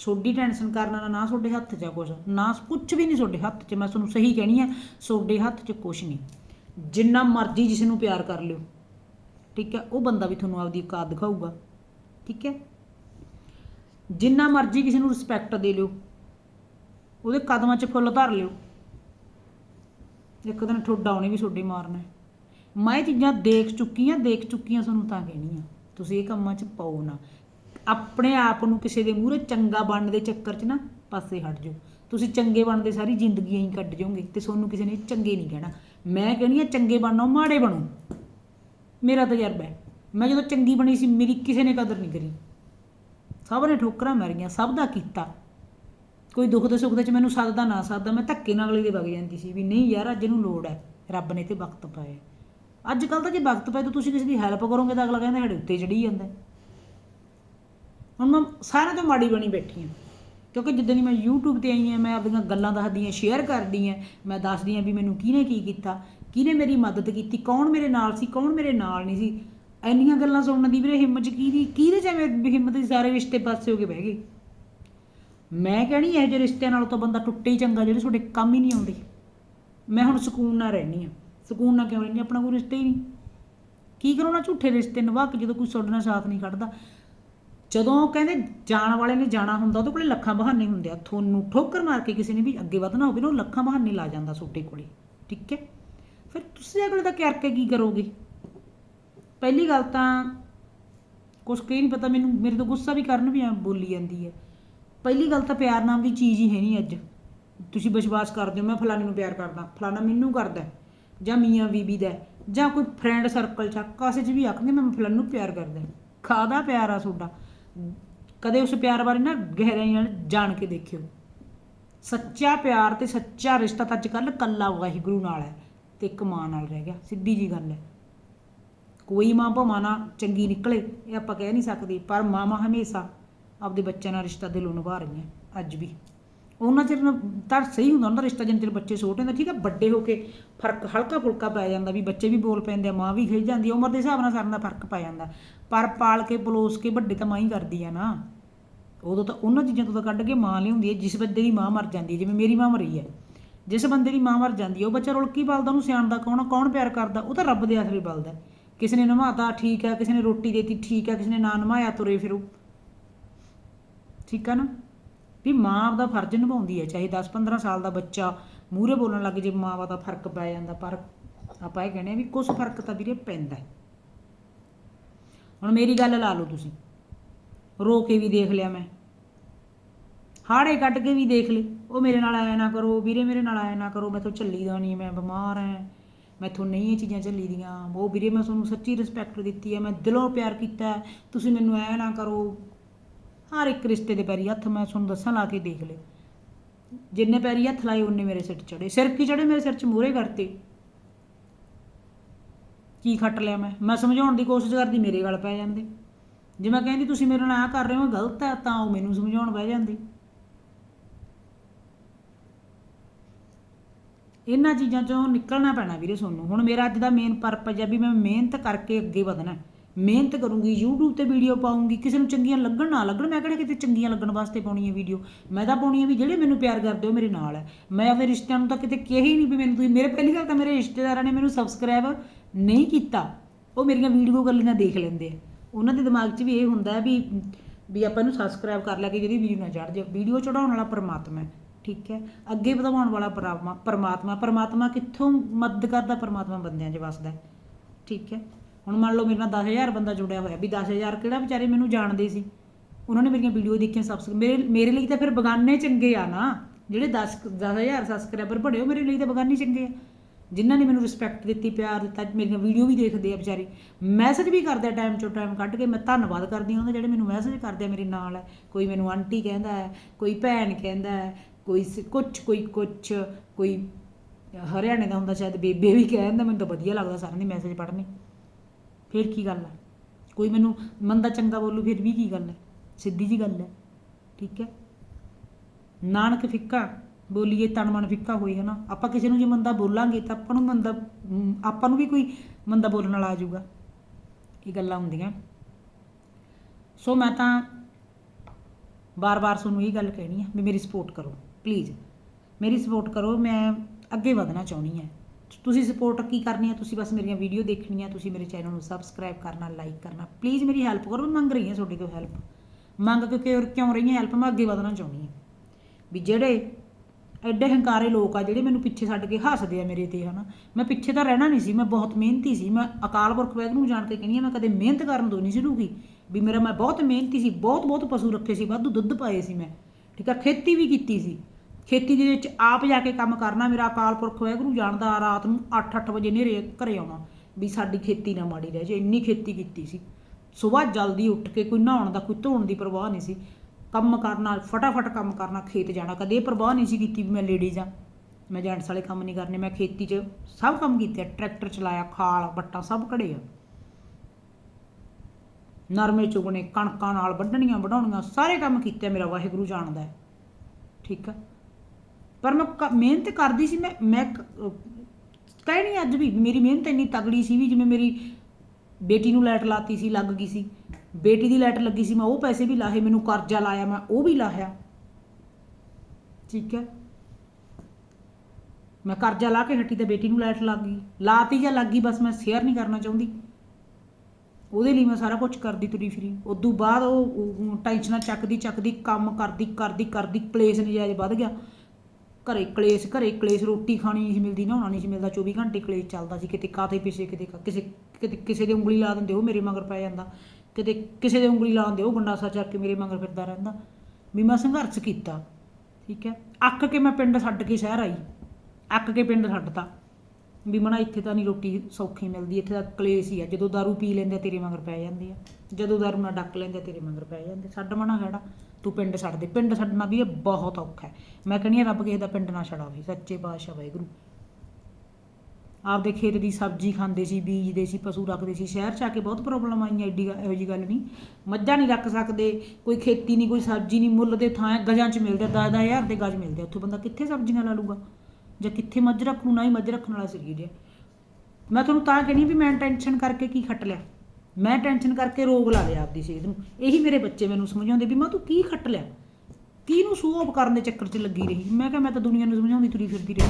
Speaker 1: ਤੁਹਾਡੀ ਟੈਨਸ਼ਨ ਕਰਨ ਨਾਲ ਨਾ ਤੁਹਾਡੇ ਹੱਥ 'ਚ ਆ ਕੁਛ, ਨਾ ਕੁਝ ਵੀ ਨਹੀਂ ਤੁਹਾਡੇ ਹੱਥ 'ਚ, ਮੈਂ ਤੁਹਾਨੂੰ ਸਹੀ ਕਹਿਣੀ ਆ ਤੁਹਾਡੇ ਹੱਥ 'ਚ ਕੁਛ ਨਹੀਂ। ਜਿੰਨਾ ਮਰਜ਼ੀ ਜਿਸ ਨੂੰ ਪਿਆਰ ਕਰ ਲਿਓ। ਠੀਕ ਹੈ? ਉਹ ਬੰਦਾ ਵੀ ਤੁਹਾਨੂੰ ਆਪਦੀ ਔਕਾਤ ਦਿਖਾਊਗਾ। ਠੀਕ ਹੈ? ਜਿੰਨਾ ਮਰਜ਼ੀ ਕਿਸੇ ਨੂੰ ਰਿਸਪੈਕਟ ਦੇ ਲਿਓ, ਉਹਦੇ ਕਦਮਾਂ 'ਚ ਫੁੱਲ ਧਰ ਲਿਓ। ਇੱਕ ਦਿਨ ਠੋਡਾ ਉਹਨੇ ਵੀ ਤੁਹਾਡੇ ਮਾਰਨਾ ਮੈਂ ਇਹ ਚੀਜ਼ਾਂ ਦੇਖ ਚੁੱਕੀ ਆ ਦੇਖ ਚੁੱਕੀ ਆ ਤੁਹਾਨੂੰ ਤਾਂ ਕਹਿਣੀ ਆ ਤੁਸੀਂ ਇਹ ਕੰਮਾਂ 'ਚ ਪਾਓ ਨਾ। ਆਪਣੇ ਆਪ ਨੂੰ ਕਿਸੇ ਦੇ ਮੂਹਰੇ ਚੰਗਾ ਬਣਨ ਦੇ ਚੱਕਰ 'ਚ ਨਾ ਪਾਸੇ ਹਟ ਜਾਓ। ਤੁਸੀਂ ਚੰਗੇ ਬਣਦੇ ਸਾਰੀ ਜ਼ਿੰਦਗੀ ਐਂ ਕੱਢ ਜਾਓਗੇ ਤੇ ਤੁਹਾਨੂੰ ਕਿਸੇ ਨੇ ਚੰਗੇ ਨਹੀਂ ਕਹਿਣਾ। ਮੈਂ ਕਹਿਣੀ ਆ, ਚੰਗੇ ਬਣੋ ਮਾੜੇ ਬਣੋ। ਮੇਰਾ ਤਜਰਬਾ ਹੈ। ਮੈਂ ਜਦੋਂ ਚੰਗੀ ਬਣੀ ਸੀ, ਮੇਰੀ ਕਿਸੇ ਨੇ ਕਦਰ ਨਹੀਂ ਕਰੀ। ਸਭ ਨੇ ਠੋਕਰਾਂ ਮਾਰੀਆਂ, ਸਭ ਦਾ ਕੀਤਾ। ਕੋਈ ਦੁੱਖ ਦੇ ਸੁੱਖ ਦੇ ਚ ਮੈਨੂੰ ਸੱਦਦਾ ਨਾ ਸੱਦਦਾ, ਮੈਂ ਧੱਕੇ ਨਾਲ ਅਗਲੇ ਦੇ ਵਗ ਜਾਂਦੀ ਸੀ ਵੀ ਨਹੀਂ ਯਾਰ, ਅੱਜ ਇਹਨੂੰ ਲੋੜ ਹੈ। ਰੱਬ ਨੇ ਤੇ ਵਕਤ ਪਾਇਆ। ਅੱਜ ਕੱਲ ਤਾਂ ਜੇ ਵਕਤ ਪਏ ਤਾਂ ਤੁਸੀਂ ਕਿਸੇ ਦੀ ਹੈਲਪ ਕਰੋਗੇ ਤਾਂ ਅਗਲਾ ਕਹਿੰਦਾ ਸਾਡੇ ਉੱਤੇ ਚੜੀ ਜਾਂਦਾ ਹੁਣ ਮੈਂ ਸਾਰਿਆਂ ਤੋਂ ਮਾੜੀ ਬਣੀ ਬੈਠੀ ਹਾਂ। ਕਿਉਂਕਿ ਜਿੱਦਾਂ ਦੀ ਮੈਂ YouTube ਤੇ ਆਈ ਹਾਂ, ਮੈਂ ਆਪਣੀਆਂ ਗੱਲਾਂ ਦੱਸਦੀ ਹਾਂ ਸ਼ੇਅਰ ਕਰਦੀ ਹਾਂ ਮੈਂ ਦੱਸਦੀ ਹਾਂ ਵੀ ਮੈਨੂੰ ਕਿਹਨੇ ਕੀ ਕੀਤਾ, ਕਿਹਨੇ ਮੇਰੀ ਮਦਦ ਕੀਤੀ, ਕੌਣ ਮੇਰੇ ਨਾਲ ਸੀ, ਕੌਣ ਮੇਰੇ ਨਾਲ ਨਹੀਂ ਸੀ। ਇੰਨੀਆਂ ਗੱਲਾਂ ਸੁਣਨ ਦੀ ਵੀਰੇ ਹਿੰਮਤ ਚ ਕੀ ਦੀ ਕਿਹਦੇ ਚ ਐਵੇਂ ਹਿੰਮਤ ਦੀ ਸਾਰੇ ਰਿਸ਼ਤੇ ਪਾਸੇ ਹੋ ਕੇ ਬਹਿ ਗਏ? ਮੈਂ ਕਹਿਣੀ ਇਹੋ ਜਿਹੇ ਰਿਸ਼ਤਿਆਂ ਨਾਲੋਂ ਤਾਂ ਬੰਦਾ ਟੁੱਟੇ ਹੀ ਚੰਗਾ, ਜਿਹੜੇ ਤੁਹਾਡੇ ਕੰਮ ਹੀ ਨਹੀਂ ਆਉਂਦੇ। ਮੈਂ ਹੁਣ ਸਕੂਨ ਨਾਲ ਰਹਿਣੀ ਆ। ਸਕੂਨ ਨਾਲ ਕਿਉਂ ਰਹਿਣੀ? ਆਪਣਾ ਕੋਈ ਰਿਸ਼ਤੇ ਹੀ ਨਹੀਂ। ਕੀ ਕਰਾਉਣਾ ਝੂਠੇ ਰਿਸ਼ਤੇ ਨਿਭਾ ਕੇ ਜਦੋਂ ਕੋਈ ਤੁਹਾਡੇ ਨਾਲ ਸਾਥ ਨਹੀਂ ਖੜਦਾ ਜਦੋਂ ਕਹਿੰਦੇ ਜਾਣ ਵਾਲੇ ਨੇ ਜਾਣਾ ਹੁੰਦਾ, ਉਹਦੇ ਕੋਲੇ ਲੱਖਾਂ ਬਹਾਨੇ ਹੁੰਦੇ ਆ। ਤੁਹਾਨੂੰ ਠੋਕਰ ਮਾਰ ਕੇ ਕਿਸੇ ਨੇ ਵੀ ਅੱਗੇ ਵਧਣਾ ਹੋਵੇ ਨਾ, ਉਹ ਲੱਖਾਂ ਬਹਾਨੇ ਲਾ ਜਾਂਦਾ ਤੁਹਾਡੇ ਕੋਲੇ। ਠੀਕ ਹੈ? ਫਿਰ ਤੁਸੀਂ ਅਗਲੇ ਦਾ ਕਰਕੇ ਕੀ ਕਰੋਗੇ? ਪਹਿਲੀ ਗੱਲ ਤਾਂ ਕੁਛ ਕਹੀ ਨਹੀਂ ਪਤਾ ਮੈਨੂੰ ਮੇਰੇ ਤੋਂ ਗੁੱਸਾ ਵੀ ਕਰਨ ਵੀ ਆ ਬੋਲੀ ਜਾਂਦੀ ਹੈ। ਪਹਿਲੀ ਗੱਲ ਤਾਂ ਪਿਆਰ ਨਾਮ ਦੀ ਚੀਜ਼ ਹੀ ਹੈ ਨਹੀਂ ਅੱਜ। ਤੁਸੀਂ ਵਿਸ਼ਵਾਸ ਕਰਦੇ ਹੋ ਮੈਂ ਫਲਾਣੇ ਨੂੰ ਪਿਆਰ ਕਰਦਾ ਫਲਾਣਾ ਮੈਨੂੰ ਕਰਦਾ ਜਾਂ ਮੀਆਂ ਬੀਬੀ ਦਾ ਜਾਂ ਕੋਈ ਫਰੈਂਡ ਸਰਕਲ ਚ ਆ, ਕਾਸੇ ਚ ਵੀ ਆਖਣਗੇ ਮੈਂ ਫਲਾਣੇ ਨੂੰ ਪਿਆਰ ਕਰਦਾ ਖਾਦਾ ਪਿਆਰ ਆ ਤੁਹਾਡਾ? ਕਦੇ ਉਸ ਪਿਆਰ ਬਾਰੇ ਨਾ ਗਹਿਰਾਈ ਨਾਲ ਜਾਣ ਕੇ ਦੇਖਿਓ। ਸੱਚਾ ਪਿਆਰ ਤੇ ਸੱਚਾ ਰਿਸ਼ਤਾ ਤਾਂ ਅੱਜ ਕੱਲ੍ਹ ਕੱਲਾ ਵਾਹਿਗੁਰੂ ਨਾਲ ਹੈ ਤੇ ਇੱਕ ਮਾਂ ਨਾਲ ਰਹਿ ਗਿਆ ਸਿੱਧੀ ਜੀ ਗੱਲ ਹੈ। ਕੋਈ ਮਾਂ ਭਾਵੇਂ ਨਾ ਚੰਗੀ ਨਿਕਲੇ ਇਹ ਆਪਾਂ ਕਹਿ ਨਹੀਂ ਸਕਦੇ ਪਰ ਮਾਵਾਂ ਹਮੇਸ਼ਾ ਆਪਦੇ ਬੱਚਿਆਂ ਨਾਲ ਰਿਸ਼ਤਾ ਦਿਲੋਂ ਨਿਭਾ ਰਹੀਆਂ ਅੱਜ ਵੀ। ਉਹਨਾਂ ਚਿਰ ਨੂੰ ਤਾਂ ਸਹੀ ਹੁੰਦਾ ਉਹਨਾਂ ਦਾ ਰਿਸ਼ਤਾ ਜਿੰਨ ਚਿਰ ਬੱਚੇ ਛੋਟੇ ਹੁੰਦੇ ਠੀਕ ਹੈ ਵੱਡੇ ਹੋ ਕੇ ਫ਼ਰਕ ਹਲਕਾ ਫੁਲਕਾ ਪੈ ਜਾਂਦਾ ਵੀ ਬੱਚੇ ਵੀ ਬੋਲ ਪੈਂਦੇ ਆ ਮਾਂ ਵੀ ਖਿੱਚ ਜਾਂਦੀ ਆ ਉਮਰ ਦੇ ਹਿਸਾਬ ਨਾਲ ਸਾਰਿਆਂ ਦਾ ਫ਼ਰਕ ਪੈ ਜਾਂਦਾ। ਪਰ ਪਾਲ ਕੇ ਪਲੋਸ ਕੇ ਵੱਡੇ ਤਾਂ ਮਾਂ ਹੀ ਕਰਦੀ ਆ ਨਾ। ਉਦੋਂ ਤਾਂ ਉਹਨਾਂ ਚੀਜ਼ਾਂ ਤੋਂ ਤਾਂ ਕੱਢ ਕੇ ਮਾਂ ਲਿਆਉਂਦੀ ਹੈ ਜਿਸ ਬੰਦੇ ਦੀ ਮਾਂ ਮਰ ਜਾਂਦੀ ਹੈ ਜਿਵੇਂ ਮੇਰੀ ਮਾਂ ਮਰੀ ਹੈ ਜਿਸ ਬੰਦੇ ਦੀ ਮਾਂ ਮਰ ਜਾਂਦੀ ਹੈ ਉਹ ਬੱਚਾ ਰੁਲਕੀ ਬਲਦਾ ਉਹਨੂੰ ਸਿਆਣਦਾ ਕੌਣ ਆ, ਕੌਣ ਪਿਆਰ ਕਰਦਾ ਉਹ ਤਾਂ ਰੱਬ ਦੇ ਆਸਰੇ ਬਲਦਾ ਕਿਸੇ ਨੇ ਨਵਾਤਾ ਠੀਕ ਹੈ, ਕਿਸੇ ਨੇ ਰੋਟੀ ਦੇਤੀ, ਠੀਕ ਹੈ, ਕਿਸੇ ਨੇ ਨਾ ਨਵਾਇਆ ਤੁਰੇ ਫਿਰੋ। ਠੀਕ ਹੈ ਨਾ? ਵੀ ਮਾਂ ਆਪਦਾ ਫਰਜ਼ ਨਿਭਾਉਂਦੀ ਹੈ, ਚਾਹੇ 10-15 ਸਾਲ ਦਾ ਬੱਚਾ ਮੂਹਰੇ ਬੋਲਣ ਲੱਗ ਜੇ ਮਾਂ ਦਾ ਫ਼ਰਕ ਪੈ ਜਾਂਦਾ, ਪਰ ਆਪਾਂ ਇਹ ਕਹਿੰਦੇ ਆ ਵੀ ਕੁਝ ਫ਼ਰਕ ਤਾਂ ਵੀਰੇ ਪੈਂਦਾ ਹੁਣ ਮੇਰੀ ਗੱਲ ਲਾ ਲਓ ਤੁਸੀਂ। ਰੋ ਕੇ ਵੀ ਦੇਖ ਲਿਆ ਮੈਂ। ਹਾੜੇ ਕੱਢ ਕੇ ਵੀ ਦੇਖ ਲਈ ਉਹ ਮੇਰੇ ਨਾਲ ਆਇਆ ਨਾ ਕਰੋ, ਵੀਰੇ ਮੇਰੇ ਨਾਲ ਆਇਆ ਨਾ ਕਰੋ, ਮੈਂ ਤਾਂ ਝੱਲੀ ਦਾ ਨਹੀਂ, ਮੈਂ ਬਿਮਾਰ ਹਾਂ। ਮੈਥੋਂ ਨਹੀਂ ਇਹ ਚੀਜ਼ਾਂ ਝੱਲੀ ਦੀਆਂ ਉਹ ਵੀਰੇ, ਮੈਂ ਤੁਹਾਨੂੰ ਸੱਚੀ ਰਿਸਪੈਕਟ ਦਿੱਤੀ ਹੈ, ਮੈਂ ਦਿਲੋਂ ਪਿਆਰ ਕੀਤਾ ਤੁਸੀਂ ਮੈਨੂੰ ਐ ਨਾ ਕਰੋ, ਹਰ ਇੱਕ ਰਿਸ਼ਤੇ ਦੇ ਪੈਰੀ ਹੱਥ ਮੈਂ ਤੁਹਾਨੂੰ ਦੱਸਾਂ, ਲਾ ਕੇ ਦੇਖ ਲਏ ਜਿੰਨੇ ਪੈਰੀ ਹੱਥ ਲਾਏ, ਉਹਨੇ ਮੇਰੇ ਸਿਰ 'ਚ ਚੜੇ। ਸਿਰ ਕੀ ਚੜੇ? ਮੇਰੇ ਸਿਰ 'ਚ ਮੂਹਰੇ ਕਰਤੇ। ਕੀ ਖੱਟ ਲਿਆ ਮੈਂ? ਮੈਂ ਸਮਝਾਉਣ ਦੀ ਕੋਸ਼ਿਸ਼ ਕਰਦੀ, ਮੇਰੇ ਗੱਲ ਪੈ ਜਾਂਦੇ। ਜੇ ਮੈਂ ਕਹਿੰਦੀ, ਤੁਸੀਂ ਮੇਰੇ ਨਾਲ ਆ ਕਰ ਰਹੇ ਹੋ ਗਲਤ ਹੈ, ਤਾਂ ਉਹ ਮੈਨੂੰ ਸਮਝਾਉਣ ਬਹਿ ਜਾਂਦੇ। ਇਹਨਾਂ ਚੀਜ਼ਾਂ ਚੋਂ ਨਿਕਲਣਾ ਪੈਣਾ ਵੀਰੇ ਤੁਹਾਨੂੰ ਹੁਣ ਮੇਰਾ ਅੱਜ ਦਾ ਮੇਨ ਪਰਪਸ ਹੈ ਵੀ ਮੈਂ ਮਿਹਨਤ ਕਰਕੇ ਅੱਗੇ ਵਧਣਾ। ਮਿਹਨਤ ਕਰੂੰਗੀ, YouTube ਤੇ ਵੀਡੀਓ ਪਾਉਂਗੀ, ਕਿਸੇ ਨੂੰ ਚੰਗੀਆਂ ਲੱਗਣ ਨਾ ਲੱਗਣ, ਮੈਂ ਕਿਹੜਾ ਕਿਤੇ ਚੰਗੀਆਂ ਲੱਗਣ ਵਾਸਤੇ ਪਾਉਣੀ ਹੈ ਵੀਡੀਓ ਮੈਂ ਤਾਂ ਪਾਉਣੀ ਹੈ ਵੀ ਜਿਹੜੇ ਮੈਨੂੰ ਪਿਆਰ ਕਰਦੇ ਹੋ ਮੇਰੇ ਨਾਲ ਹੈ। ਮੈਂ ਆਪਣੇ ਰਿਸ਼ਤਿਆਂ ਨੂੰ ਤਾਂ ਕਿਤੇ ਕਿਹਾ ਹੀ ਨਹੀਂ ਵੀ ਮੈਨੂੰ ਤੁਸੀਂ, ਮੇਰੇ ਪਹਿਲੀ ਗੱਲ ਤਾਂ ਮੇਰੇ ਰਿਸ਼ਤੇਦਾਰਾਂ ਨੇ ਮੈਨੂੰ ਸਬਸਕ੍ਰਾਈਬ ਨਹੀਂ ਕੀਤਾ। ਉਹ ਮੇਰੀਆਂ ਵੀਡੀਓ ਗੱਲਾਂ ਦੇਖ ਲੈਂਦੇ ਆ। ਉਹਨਾਂ ਦੇ ਦਿਮਾਗ 'ਚ ਵੀ ਇਹ ਹੁੰਦਾ ਵੀ ਵੀ ਆਪਾਂ ਇਹਨੂੰ ਸਬਸਕ੍ਰਾਈਬ ਕਰ ਲੈ ਕੇ ਜਿਹੜੀ ਵੀਡੀਓ ਨਾ ਚੜ ਜਾਏ ਵੀਡੀਓ ਚੜਾਉਣ ਵਾਲਾ ਪਰਮਾਤਮਾ ਹੈ। ਠੀਕ ਹੈ? ਅੱਗੇ ਵਧਾਉਣ ਵਾਲਾ ਪਰਮਾ- ਪਰਮਾਤਮਾ ਪਰਮਾਤਮਾ ਕਿੱਥੋਂ ਮਦਦ ਕਰਦਾ? ਪਰਮਾਤਮਾ ਬੰਦਿਆਂ 'ਚ ਵਸਦਾ ਠੀਕ ਹੈ? ਹੁਣ ਮੰਨ ਲਓ ਮੇਰੇ ਨਾਲ 10000 ਬੰਦਾ ਜੁੜਿਆ ਹੋਇਆ, ਵੀ 10000 ਕਿਹੜਾ ਵਿਚਾਰੇ ਮੈਨੂੰ ਜਾਣਦੇ ਸੀ? ਉਹਨਾਂ ਨੇ ਮੇਰੀਆਂ ਵੀਡੀਓ ਦੇਖੀਆਂ ਸਬਸਕ੍ਰਾਈਬ ਮੇਰੇ ਮੇਰੇ ਲਈ ਤਾਂ ਫਿਰ ਬਗਾਨੇ ਚੰਗੇ ਆ ਨਾ। ਜਿਹੜੇ 10 10000 ਸਬਸਕ੍ਰਾਈਬਰ ਬਣੇ, ਉਹ ਮੇਰੇ ਲਈ ਤਾਂ ਬਗਾਨੇ ਚੰਗੇ ਆ। ਜਿਨ੍ਹਾਂ ਨੇ ਮੈਨੂੰ ਰਿਸਪੈਕਟ ਦਿੱਤੀ, ਪਿਆਰ ਦਿੱਤਾ, ਮੇਰੀਆਂ ਵੀਡੀਓ ਵੀ ਦੇਖਦੇ ਆ ਵਿਚਾਰੇ। ਮੈਸੇਜ ਵੀ ਕਰਦੇ ਆ ਟਾਈਮ ਚੋਂ ਟਾਈਮ ਕੱਢ ਕੇ, ਮੈਂ ਧੰਨਵਾਦ ਕਰਦੀ ਹਾਂ ਉਹਨਾਂ ਦਾ ਜਿਹੜੇ ਮੈਨੂੰ ਮੈਸੇਜ ਕਰਦੇ ਆ, ਮੇਰੇ ਨਾਲ ਹੈ। ਕੋਈ ਮੈਨੂੰ ਆਂਟੀ ਕਹਿੰਦਾ ਹੈ, ਕੋਈ ਭੈਣ ਕਹਿੰਦਾ ਹੈ ਕੋਈ ਸ- ਕੁਛ ਕੋਈ ਕੁਛ, ਕੋਈ ਹਰਿਆਣੇ ਦਾ ਹੁੰਦਾ, ਸ਼ਾਇਦ ਬੇਬੇ ਵੀ ਕਹਿ ਦਿੰਦਾ, ਮੈਨੂੰ ਤਾਂ ਵਧੀਆ ਲੱਗਦਾ ਸਾਰਿਆਂ ਦੇ ਮੈਸੇਜ ਪੜ੍ਹਨੇ। ਫਿਰ ਕੀ ਗੱਲ ਹੈ ਕੋਈ ਮੈਨੂੰ ਮੰਦਾ ਚੰਗਾ ਬੋਲੂ, ਫਿਰ ਵੀ ਕੀ ਗੱਲ ਹੈ ਸਿੱਧੀ ਜੀ ਗੱਲ ਹੈ ਠੀਕ ਹੈ ਨਾਨਕ ਫਿੱਕਾ, ਬੋਲੀਏ ਤਨ ਮਨ ਫਿੱਕਾ ਹੋਈ ਹੈ ਨਾ ਆਪਾਂ ਕਿਸੇ ਨੂੰ ਜੇ ਮੰਦਾ ਬੋਲਾਂਗੇ, ਤਾਂ ਆਪਾਂ ਨੂੰ ਮੰਦਾ ਆਪਾਂ ਨੂੰ ਵੀ ਕੋਈ ਮੰਦਾ ਬੋਲਣ ਵਾਲਾ ਆ ਜਾਊਗਾ। ਇਹ ਗੱਲਾਂ ਹੁੰਦੀਆਂ। ਸੋ ਮੈਂ ਤਾਂ ਬਾਰ-ਬਾਰ ਤੁਹਾਨੂੰ ਇਹ ਗੱਲ ਕਹਿਣੀ ਹੈ ਵੀ ਮੇਰੀ ਸਪੋਰਟ ਕਰੋ। ਪਲੀਜ਼ ਮੇਰੀ ਸਪੋਰਟ ਕਰੋ, ਮੈਂ ਅੱਗੇ ਵਧਣਾ ਚਾਹੁੰਦੀ ਹਾਂ। ਤੁਸੀਂ ਸਪੋਰਟ ਕੀ ਕਰਨੀ ਹੈ? ਤੁਸੀਂ ਬਸ ਮੇਰੀਆਂ ਵੀਡੀਓ ਦੇਖਣੀਆਂ, ਤੁਸੀਂ ਮੇਰੇ ਚੈਨਲ ਨੂੰ ਸਬਸਕ੍ਰਾਈਬ ਕਰਨਾ ਲਾਈਕ ਕਰਨਾ। ਪਲੀਜ਼ ਮੇਰੀ ਹੈਲਪ ਕਰੋ, ਮੈਂ ਮੰਗ ਰਹੀ ਹਾਂ ਤੁਹਾਡੇ ਕੋਲ ਹੈਲਪ ਮੰਗ ਕੇ ਕਿਉਂ ਕਿਉਂ ਰਹੀ ਹਾਂ ਹੈਲਪ ਮੈਂ ਅੱਗੇ ਵਧਣਾ ਚਾਹੁੰਦੀ ਹਾਂ। ਵੀ ਜਿਹੜੇ ਐਡੇ ਹੰਕਾਰੇ ਲੋਕ ਆ, ਜਿਹੜੇ ਮੈਨੂੰ ਪਿੱਛੇ ਛੱਡ ਕੇ ਹੱਸਦੇ ਆ ਮੇਰੇ ਤੇ, ਹਨਾ। ਮੈਂ ਪਿੱਛੇ ਤਾਂ ਰਹਿਣਾ ਨਹੀਂ ਸੀ, ਮੈਂ ਬਹੁਤ ਮਿਹਨਤੀ ਸੀ। ਮੈਂ ਅਕਾਲ ਪੁਰਖ ਵੈਗ ਨੂੰ ਜਾਣ ਕੇ ਕਹਿੰਦੀ ਆ ਮੈਂ ਕਦੇ ਮਿਹਨਤ ਕਰਨ ਤੋਂ ਨਹੀਂ ਸੀ ਰੁਕੀ। ਵੀ ਮੇਰਾ, ਮੈਂ ਬਹੁਤ ਮਿਹਨਤੀ ਸੀ ਬਹੁਤ ਬਹੁਤ ਪਸ਼ੂ ਰੱਖੇ ਸੀ, ਵਾਧੂ ਦੁੱਧ ਪਾਏ ਸੀ ਮੈਂ। ਠੀਕ ਆ, ਖੇਤੀ ਵੀ ਕੀਤੀ ਸੀ। ਖੇਤੀ ਦੇ ਵਿੱਚ ਆਪ ਜਾ ਕੇ ਕੰਮ ਕਰਨਾ ਮੇਰਾ ਅਕਾਲ ਪੁਰਖ ਵਾਹਿਗੁਰੂ ਜਾਣਦਾ ਰਾਤ ਨੂੰ 8-8 ਵਜੇ ਨੇਰੇ ਘਰੇ ਆਉਣਾ ਵੀ ਸਾਡੀ ਖੇਤੀ ਨਾ ਮਾੜੀ ਰਹਿ ਜੇ, ਇੰਨੀ ਖੇਤੀ ਕੀਤੀ ਸੀ। ਸਵੇਰ ਜਲਦੀ ਉੱਠ ਕੇ ਕੋਈ ਨਹਾਉਣ ਦਾ, ਕੋਈ ਧੋਣ ਦੀ ਪਰਵਾਹ ਨਹੀਂ ਸੀ। ਕੰਮ ਕਰਨਾ, ਫਟਾਫਟ ਕੰਮ ਕਰਨਾ, ਖੇਤ ਜਾਣਾ, ਕਦੇ ਇਹ ਪਰਵਾਹ ਨਹੀਂ ਸੀ ਕੀਤੀ ਵੀ ਮੈਂ ਲੇਡੀਜ਼ ਆ। ਮੈਂ ਜੈਂਟਸ ਵਾਲੇ ਕੰਮ ਨਹੀਂ ਕਰਨੇ, ਮੈਂ ਖੇਤੀ 'ਚ ਸਭ ਕੰਮ ਕੀਤੇ ਟਰੈਕਟਰ ਚਲਾਇਆ, ਖਾਲ, ਬੱਟਾ ਸਭ ਕਢੇ ਆ। ਨਰਮੇ ਚੁਗਣੇ, ਕਣਕਾਂ ਨਾਲ ਵੱਢਣੀਆਂ, ਵਢਾਉਣੀਆਂ, ਸਾਰੇ ਕੰਮ ਕੀਤੇ ਮੇਰਾ ਵਾਹਿਗੁਰੂ ਜਾਣਦਾ ਹੈ। ਠੀਕ ਆ? ਪਰ ਮੈਂ ਕ- ਮਿਹਨਤ ਕਰਦੀ ਸੀ, ਮੈਂ ਮੈਂ ਕਹਿ ਨਹੀਂ ਅੱਜ ਵੀ, ਮੇਰੀ ਮਿਹਨਤ ਇੰਨੀ ਤਗੜੀ ਸੀ ਵੀ ਜਿਵੇਂ ਮੇਰੀ ਬੇਟੀ ਨੂੰ ਲਾਈਟ ਲਾਤੀ ਸੀ, ਲੱਗ ਗਈ ਸੀ। ਬੇਟੀ ਦੀ ਲਾਈਟ ਲੱਗੀ ਸੀ, ਮੈਂ ਉਹ ਪੈਸੇ ਵੀ ਲਾਹੇ, ਮੈਨੂੰ ਕਰਜ਼ਾ ਲਾਇਆ, ਮੈਂ ਉਹ ਵੀ ਲਾਹਿਆ। ਠੀਕ ਹੈ ਮੈਂ ਕਰਜ਼ਾ ਲਾ ਕੇ ਹਟੀ ਤੇ ਬੇਟੀ ਨੂੰ ਲਾਈਟ ਲੱਗ ਗਈ। ਲਾਤੀ ਜਾਂ ਲੱਗ ਗਈ, ਬਸ ਮੈਂ ਸ਼ੇਅਰ ਨਹੀਂ ਕਰਨਾ ਚਾਹੁੰਦੀ। ਉਹਦੇ ਲਈ ਮੈਂ ਸਾਰਾ ਕੁਝ ਕਰਦੀ ਤੁਰੀ ਫਿਰੀ। ਉਦੋਂ ਬਾਅਦ ਉਹ ਉਹ ਟੈਨਸ਼ਨਾਂ ਚੱਕਦੀ ਚੱਕਦੀ, ਕੰਮ ਕਰਦੀ ਕਰਦੀ ਕਰਦੀ, ਕਲੇਸ਼ ਨਜਾਇਜ਼ ਵੱਧ ਗਿਆ। ਘਰੇ ਕਲੇਸ਼ ਘਰੇ ਕਲੇਸ਼, ਰੋਟੀ ਖਾਣੀ ਨਹੀਂ ਸੀ ਮਿਲਦੀ, ਨਹਾਉਣਾ ਨਹੀਂ ਸੀ ਮਿਲਦਾ 24 ਘੰਟੇ ਕਲੇਸ਼ ਚੱਲਦਾ ਸੀ। ਕਿਤੇ ਕਾਤੇ ਪਿੱਛੇ, ਕਿਤੇ ਕਾ- ਕਿਸੇ, ਕਿਤੇ ਕਿਸੇ ਦੇ ਉਂਗਲੀ ਲਾ ਦਿੰਦੇ ਉਹ ਮੇਰੇ ਮਗਰ ਪੈ ਜਾਂਦਾ। ਕਿਤੇ ਕਿਸੇ ਦੇ ਉਂਗਲੀ ਲਾ ਦਿੰਦੇ ਉਹ ਗੰਡਾਸਾ ਚੱਕ ਕੇ ਮੇਰੇ ਮਗਰ ਫਿਰਦਾ ਰਹਿੰਦਾ। ਵੀ ਮੈਂ ਸੰਘਰਸ਼ ਕੀਤਾ, ਠੀਕ ਹੈ? ਅੱਕ ਕੇ ਮੈਂ ਪਿੰਡ ਛੱਡ ਕੇ ਸ਼ਹਿਰ ਆਈ। ਅੱਕ ਕੇ ਪਿੰਡ ਛੱਡਤਾ। ਵੀ ਮਣਾ ਇੱਥੇ ਤਾਂ ਨਹੀਂ ਰੋਟੀ ਸੌਖੀ ਮਿਲਦੀ ਇੱਥੇ ਤਾਂ ਕਲੇਸ਼ ਹੀ ਆ। ਜਦੋਂ ਦਾਰੂ ਪੀ ਲੈਂਦੇ ਆ, ਤੇਰੇ ਮਗਰ ਪੈ ਜਾਂਦੇ ਆ। ਜਦੋਂ ਦਾਰੂ ਨਾਲ ਡੱਕ ਲੈਂਦੇ ਆ, ਤੇਰੇ ਮਗਰ ਪੈ ਜਾਂਦੇ ਛੱਡ ਮਨਾ ਖੜਾ ਤੂੰ ਪਿੰਡ ਛੱਡ ਦੇ। ਪਿੰਡ ਛੱਡਣਾ ਵੀ ਇਹ ਬਹੁਤ ਔਖਾ ਹੈ। ਮੈਂ ਕਹਿੰਦੀ ਆ ਰੱਬ ਕਿਸੇ ਦਾ ਪਿੰਡ ਨਾ ਛਡਾਵੇ ਸੱਚੇ ਪਾਤਸ਼ਾਹ ਵਾਹਿਗੁਰੂ। ਆਪਦੇ ਖੇਤ ਦੀ ਸਬਜ਼ੀ ਖਾਂਦੇ ਸੀ ਬੀਜਦੇ ਸੀ ਪਸ਼ੂ ਰੱਖਦੇ ਸੀ। ਸ਼ਹਿਰ 'ਚ ਆ ਕੇ ਬਹੁਤ ਪ੍ਰੋਬਲਮ ਆਈਆਂ ਐਡੀ ਗ- ਇਹੋ ਜੀ ਗੱਲ ਨਹੀਂ। ਮੱਝਾਂ ਨਹੀਂ ਰੱਖ ਸਕਦੇ ਕੋਈ ਖੇਤੀ ਨਹੀਂ ਕੋਈ ਸਬਜ਼ੀ ਨਹੀਂ। ਮੁੱਲ ਦੇ ਥਾਂ ਗਜਾਂ 'ਚ ਮਿਲਦੇ 10 ਹਜ਼ਾਰ ਦੇ ਗਜ ਮਿਲਦੇ ਉੱਥੋਂ ਬੰਦਾ ਕਿੱਥੇ ਸਬਜ਼ੀਆਂ ਲਾ ਲੂਗਾ? ਜਾਂ ਕਿੱਥੇ ਮੱਝ ਰੱਖੂ ਨਾ ਹੀ ਮੱਝ ਰੱਖਣ ਵਾਲਾ ਸਰੀਰ ਹੈ ਮੈਂ ਤੁਹਾਨੂੰ ਤਾਂ ਕਹਿੰਦੀ ਵੀ ਮੈਂ ਟੈਨਸ਼ਨ ਕਰਕੇ ਕੀ ਖੱਟ ਲਿਆ? ਮੈਂ ਟੈਨਸ਼ਨ ਕਰਕੇ ਰੋਗ ਲਾ ਲਿਆ ਆਪਦੀ ਸਿਹਤ ਨੂੰ। ਇਹੀ ਮੇਰੇ ਬੱਚੇ ਮੈਨੂੰ ਸਮਝਾਉਂਦੇ ਵੀ, ਮਾਂ, ਤੂੰ ਕੀ ਖੱਟ ਲਿਆ? ਕਿਹਨੂੰ ਸੂਹੋਪ ਕਰਨ ਦੇ ਚੱਕਰ 'ਚ ਲੱਗੀ ਰਹੀ? ਮੈਂ ਕਿਹਾ, ਮੈਂ ਤਾਂ ਦੁਨੀਆ ਨੂੰ ਸਮਝਾਉਂਦੀ ਤੁਰੀ ਫਿਰਦੀ ਰਹੀ।